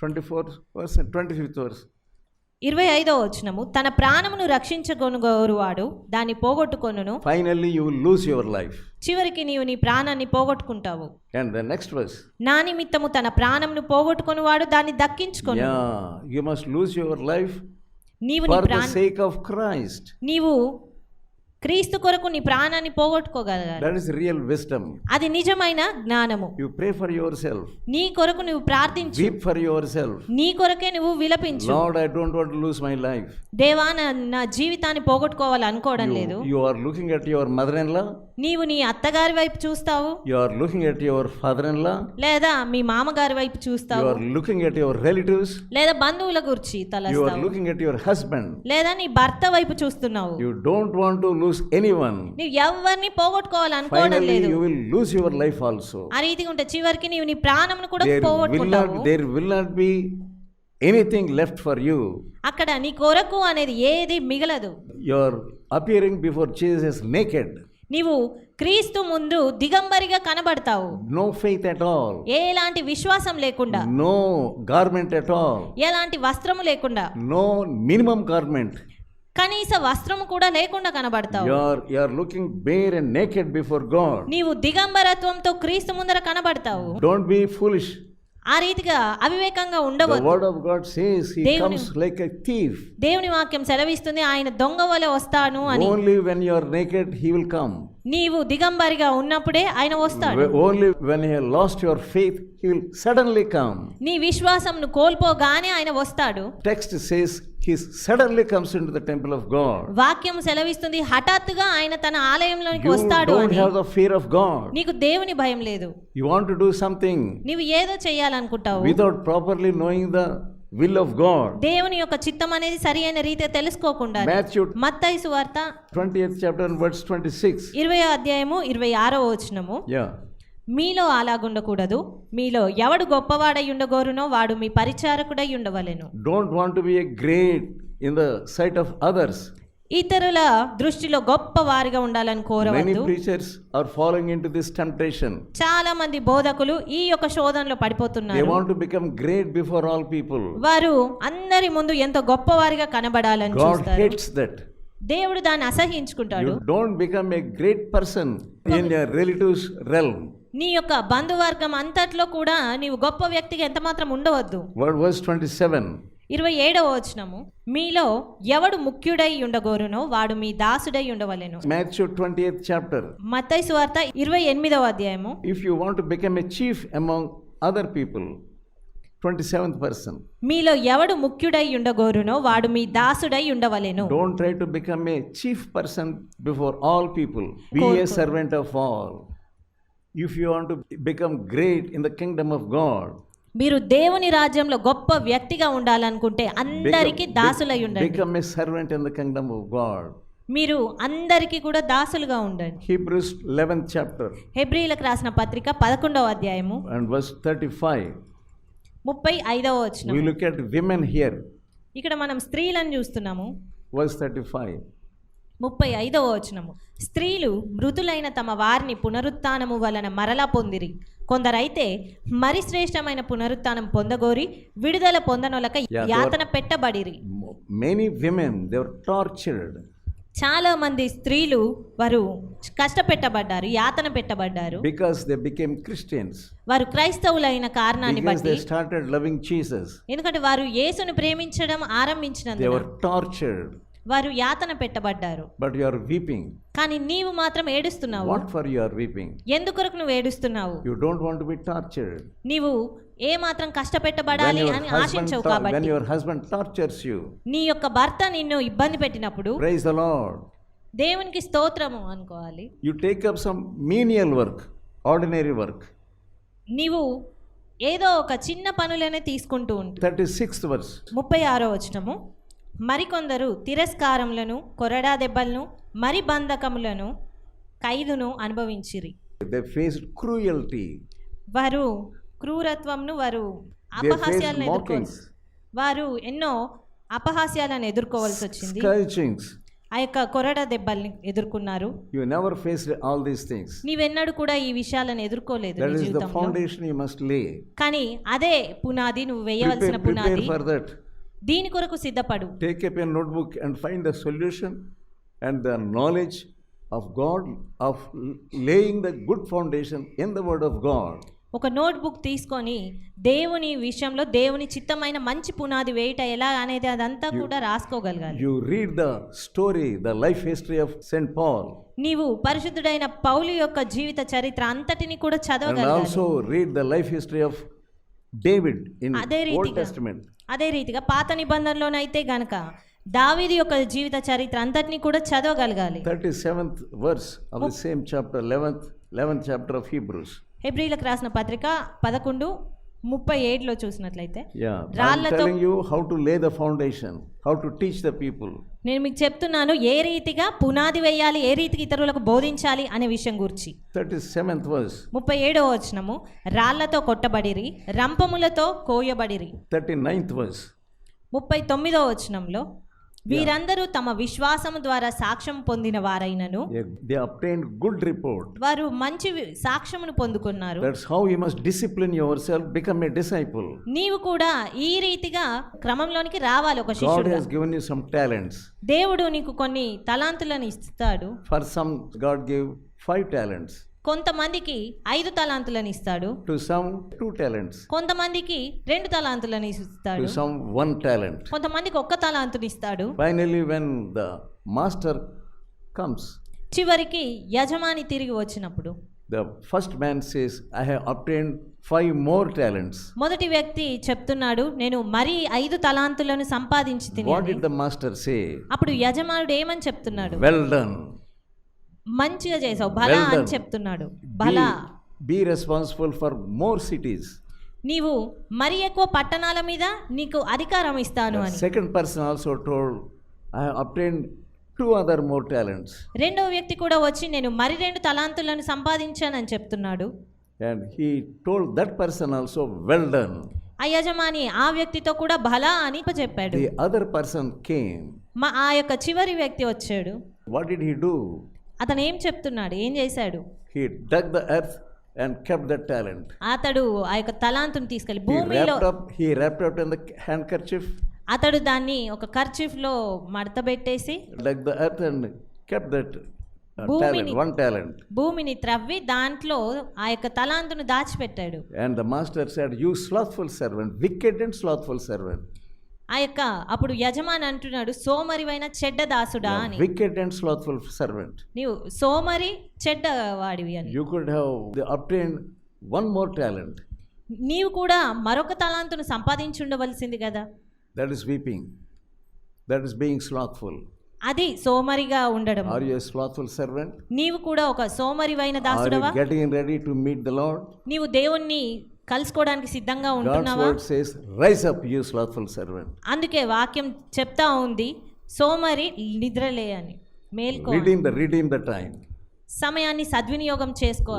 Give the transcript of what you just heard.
24th verse and 25th verse. ఇరవై ఐదో వచనము తన ప్రాణమును రక్షించగొనుగోరువాడు దాన్ని పోగొట్టుకొనును you will lose your life. చివరికి నీవు నీ ప్రాణాన్ని పోగొట్టుకుంటావు And the next verse. నా నిమిత్తము తన ప్రాణమును పోగొట్టుకొనువాడు దాన్ని దక్కించుకొను you must lose your life నీవు నీ ప్రాణ sake of Christ. నీవు క్రీస్తు కొరకు నీ ప్రాణాన్ని పోగొట్టుకోగలగాలి. రియల్ విజ్డమ్ అది నిజమైన జ్ఞానము. You pray for yourself నీ కొరకు నువ్వు ప్రార్థించు. ఫర్ యువర్ సెల్ఫ్ నీ కొరకే నువ్వు విలపించు. Lord I to lose my life దేవా నా జీవితాన్ని పోగొట్టుకోవాలి అనుకోవడం లేదు. You are looking your mother నీవు నీ అత్తగారి వైపు చూస్తావు. Your looking at your father in law లేదా మీ మామగారి వైపు చూస్తావు. లుకింగ్ అట్ యువర్ రిలేటివ్స్ లేదా బంధువుల గురించి తలస్తావు. యు అట్ యువర్ హస్బెండ్ లేదా నీ భర్త వైపు చూస్తున్నావు. You don't want to lose lose anyone. నువ్వు ఎవరిని పోగొట్టుకోవాలి అనుకోవడం Finally, లేదు you will lose your life also. ఆ రీతిగా ఉంటే చివరికి నీవు నీ ప్రాణంను కూడా పోగొట్టుకుంటావు there will not be anything left for you. అక్కడ నీ కొరకు అనేది ఏది మిగలదు are appearing before Jesus naked, నీవు క్రీస్తు ముందు దిగంబరిగా కనబడతావు no faith at all, ఎలాంటి విశ్వాసం లేకుండా no garment at all, ఎలాంటి వస్త్రము లేకుండా no minimum garment. కనీస వస్త్రము కూడా లేకుండా కనబడతావు. You're you're looking bare and naked before God నీవు దిగంబరత్వంతో క్రీస్తు ముందర కనబడతావు. డోంట్ బి ఫూలిష్ ఆ రీతిగా అవివేకంగా ఉండవద్దు. లైక్ ఎ దేవుని వాక్యం సెలవిస్తుంది ఆయన దొంగ వలె వస్తాను అని. Only when you are naked come నీవు దిగంబరిగా ఉన్నప్పుడే ఆయన వస్తాడు. Only when you lost your faith he suddenly come నీ విశ్వాసంను కోల్పోగానే ఆయన వస్తాడు. Text says he suddenly comes into the temple of God. వాక్యం సెలవిస్తుంది హఠాత్తుగా ఆయన తన ఆలయంలోనికి You వస్తాడు అని have the fear of God. నీకు దేవుని భయం లేదు You want to do something నీవు ఏదో చేయాలనుకుంటావు without properly knowing the will of God. దేవుని యొక్క చిత్తం అనేది సరి అయిన రీతిగా తెలుసుకోకుండా మత్తయి సువార్త 20th chapter and verse 26. ఇరవై అధ్యాయము ఇరవై ఆరో వచనము Yeah. మీలో అలాగుండకూడదు. మీలో ఎవడు గొప్పవాడై ఉండగోరునో వాడు మీ పరిచారకుడై ఉండవలెను. Don't want to be a great in the sight of others ఇతరుల దృష్టిలో గొప్ప వారిగా ఉండాలని కోరవద్దు. Preachers are following into this temptation చాలా మంది బోధకులు ఈ యొక్క శోధనలో పడిపోతున్నారు. They want become great before all people వారు అందరి ముందు ఎంత గొప్ప వారిగా కనబడాలని దట్ దేవుడు దాన్ని అసహించుకుంటాడు. Don't become a great person in your relatives రెల్ నీ యొక్క బంధువర్గం అంతట్లో కూడా నీవు గొప్ప వ్యక్తిగా ఎంత మాత్రం ఉండవద్దు ఇరవై ఏడవ వచనము. మీలో ఎవడు ముఖ్యుడై ఉండగోరునో వాడు మీ దాసుడై ఉండవలేను. మాథ్యూ ట్వంటీ ఎయిత్ చాప్టర్ మత్తైస్ వార్త ఇరవై ఎనిమిదవ అధ్యాయము. If you want to become a chief among other people twenty seventh person మీలో ఎవడు ముఖ్యుడై ఉండగోరునో వాడు మీ దాసుడై ఉండవలేను. Don't try to become a chief person before all people be a servant of all if you want become great in the kingdom of God మీరు దేవుని రాజ్యంలో గొప్ప వ్యక్తిగా ఉండాలనుకుంటే అందరికి దాసులై ఉండండి. Become a servant in the kingdom of God మీరు అందరికి కూడా దాసులుగా ఉండండి. హిబ్రూస్ 11th చాప్టర్ హెబ్రీలకు రాసిన పత్రిక 11వ అధ్యాయము అండ్ వర్స్ 35 35వ వచనం. We look at women here ఇక్కడ మనం స్త్రీలను చూస్తున్నాము. వర్స్ 35 ముప్పై ఐదవ వచనము. స్త్రీలు మృతులైన తమ వారిని పునరుత్నము వలన మరలా పొందిరి. కొందరైతే మరి శ్రేష్టమైన పునరుత్నం పొందగోరి విడుదల పొందనొలక యాతన పెట్టబడిరి. women, they were tortured. చాలా మంది స్త్రీలు వారు కష్టపెట్టబడ్డారు యాతన పెట్టబడ్డారు. Because they became Christians, వారు క్రైస్తవులైన కారణాన్ని బట్టి they started loving Jesus. ఎందుకంటే వారు యేసుని ప్రేమించడం ఆరంభించినందున were tortured, వారు యాతన పెట్టబడ్డారు. బట్ యు ఆర్ వీపింగ్ కానీ నీవు మాత్రం ఏడుస్తున్నావు. What for you are weeping ఎందుకొరకు నువ్వు ఏడుస్తున్నావు? You don't want to be tortured నీవు ఏ మాత్రం కష్టపెట్టబడాలి అని ఆశించావు కాబట్టి when your husband tortures you నీ యొక్క భర్త నిన్ను ఇబ్బంది పెట్టినప్పుడు ప్రైజ్ ది లార్డ్ దేవునికి స్తోత్రము అనుకోవాలి. You take up some menial work ordinary work నీవు ఏదో ఒక చిన్న పనులనే తీసుకుంటూ ఉంటుంది థర్టీ సిక్స్త్ వర్స్ ముప్పై ఆరో వచ్చినము మరికొందరు తిరస్కారములను కొరడా దెబ్బలను మరి బంధకములను ఖైదును అనుభవించిరి They faced cruelty. వారు క్రూరత్వంను వారు అపహాస్యాలను ఎదుర్కోవాల్సి వారు ఎన్నో అపహాస్యాలను ఎదుర్కోవాల్సి వచ్చింది ఆ యొక్క కొరడ దెబ్బల్ని ఎదుర్కొన్నారు never faced all these things. నీవెన్నడూ కూడా ఈ విషయాలను ఎదుర్కోలేదు That నీ is the జీవితంలో foundation you must lay. కానీ అదే పునాది నువ్వు వేయవలసిన పునాది for that. దీని కొరకు సిద్ధపడు. Take up a notebook and find the solution and the knowledge of God of laying the good foundation in the word of God ఒక notebook తీసుకొని దేవుని విషయంలో దేవుని చిత్తమైన మంచి పునాది వేయట ఎలా అనేది అదంతా కూడా రాసుకోగలగాలి. You read the story the life history of Saint Paul నీవు పరిశుద్ధుడైన పౌలు యొక్క జీవిత చరిత్ర అంతటిని కూడా చదవగలగాలి. Also read the life history of David in Old Testament అదే రీతిగా పాత నిబంధనలోనైతే గనక దావీది యొక్క జీవిత చరిత్ర అంతటిని కూడా చదవగలగాలి 37th verse of the same chapter, 11th, 11th chapter of Hebrews. హెబ్రిలకు రాసిన పత్రిక పదకొండు ముప్పై ఏడులో చూసినట్లయితే telling you how to lay the foundation, how to teach the people. నేను మీకు చెప్తున్నాను ఏ రీతిగా పునాది వేయాలి ఏ రీతికి ఇతరులకు బోధించాలి అనే విషయం గురించి 37th verse, ముప్పై ఏడవ వచనము రాళ్ళతో కొట్టబడిరి రంపములతో కోయబడిరి 39th verse. ముప్పై తొమ్మిదవ వచనంలో వీరందరూ తమ విశ్వాసం ద్వారా సాక్ష్యం పొందిన వారైనను. గుడ్ రిపోర్ట్ వారు మంచి సాక్ష్యమును పొందుకున్నారు. How you must discipline yourself become a disciple నీవు కూడా ఈ రీతిగా క్రమంలోనికి రావాలి ఒక శిష్యుడు has given you some talents దేవుడు నీకు కొన్ని తలాంతులను ఇస్తాడు. For some God give five talents కొంతమందికి ఐదు తలాంతులను ఇస్తాడు To some, two talents. కొంతమందికి రెండు తలాంతులను ఇస్తాడు To some, one talent. కొంతమందికి ఒక్క తలాంతుని ఇస్తాడు Finally, when the master comes, చివరికి యజమాని తిరిగి వచ్చినప్పుడు the first man says, I have obtained five more talents. మొదటి వ్యక్తి చెప్తున్నాడు నేను మరీ ఐదు తలాంతులను సంపాదించి What did the master say? అప్పుడు యజమానుడు ఏమని చెప్తున్నాడు Well done. మంచిగా చేసావు. బల అని చెప్తున్నాడు. బల be responsible for more cities నీవు మరి ఎక్కువ పట్టణాల మీద నీకు అధికారం ఇస్తాను అని. Second person also told I obtained two other more talents రెండో వ్యక్తి కూడా వచ్చి నేను మరి రెండు తలాంతులను సంపాదించానని చెప్తున్నాడు. And he told that person also well done ఆ యజమాని ఆ వ్యక్తితో కూడా బల అని చెప్పాడు. ది అదర్ పర్సన్ కేమ్ మా ఆ యొక్క చివరి వ్యక్తి వచ్చాడు. వాట్ డిడ్ హీ డూ అతను ఏం చెప్తున్నాడు? ఏం చేశాడు? He dug the earth and kept the talent అతడు ఆ యొక్క తలాంతుని తీసుకెళ్ళి భూమిలో he wrapped up in the handkerchief అతడు దాన్ని ఒక కర్చీఫ్లో మడత పెట్టేసి dug the earth and kept that భూమిని వన్ టాలెంట్ భూమిని త్రవ్వి దాంట్లో ఆ యొక్క తలాంతును దాచిపెట్టాడు. And the master said you slothful servant wicked and slothful servant ఆ యొక్క అప్పుడు యజమాని అంటున్నాడు సోమరివైన చెడ్డ దాసుడా అని. సర్వెంట్ నీవు సోమరి చెడ్డ వాడివి అని. యు వన్ మోర్ టాలెంట్ నీవు కూడా మరొక తలాంతును సంపాదించి ఉండవలసింది కదా. That is weeping that is being slothful అది సోమరిగా ఉండడం. ఆర్ యు స్లాత్ఫుల్ సర్వెంట్ నీవు కూడా ఒక సోమరివైన దాసుడవా are you getting ready to meet the Lord నీవు దేవుణ్ణి కలుసుకోవడానికి సిద్ధంగా ఉంటున్నావా? అందుకే వాక్యం చెప్తా ఉంది సోమరి నిద్రలే అని మేల్కో రీడింగ్ ద రీడింగ్ సమయాన్ని సద్వినియోగం చేసుకోవాలి.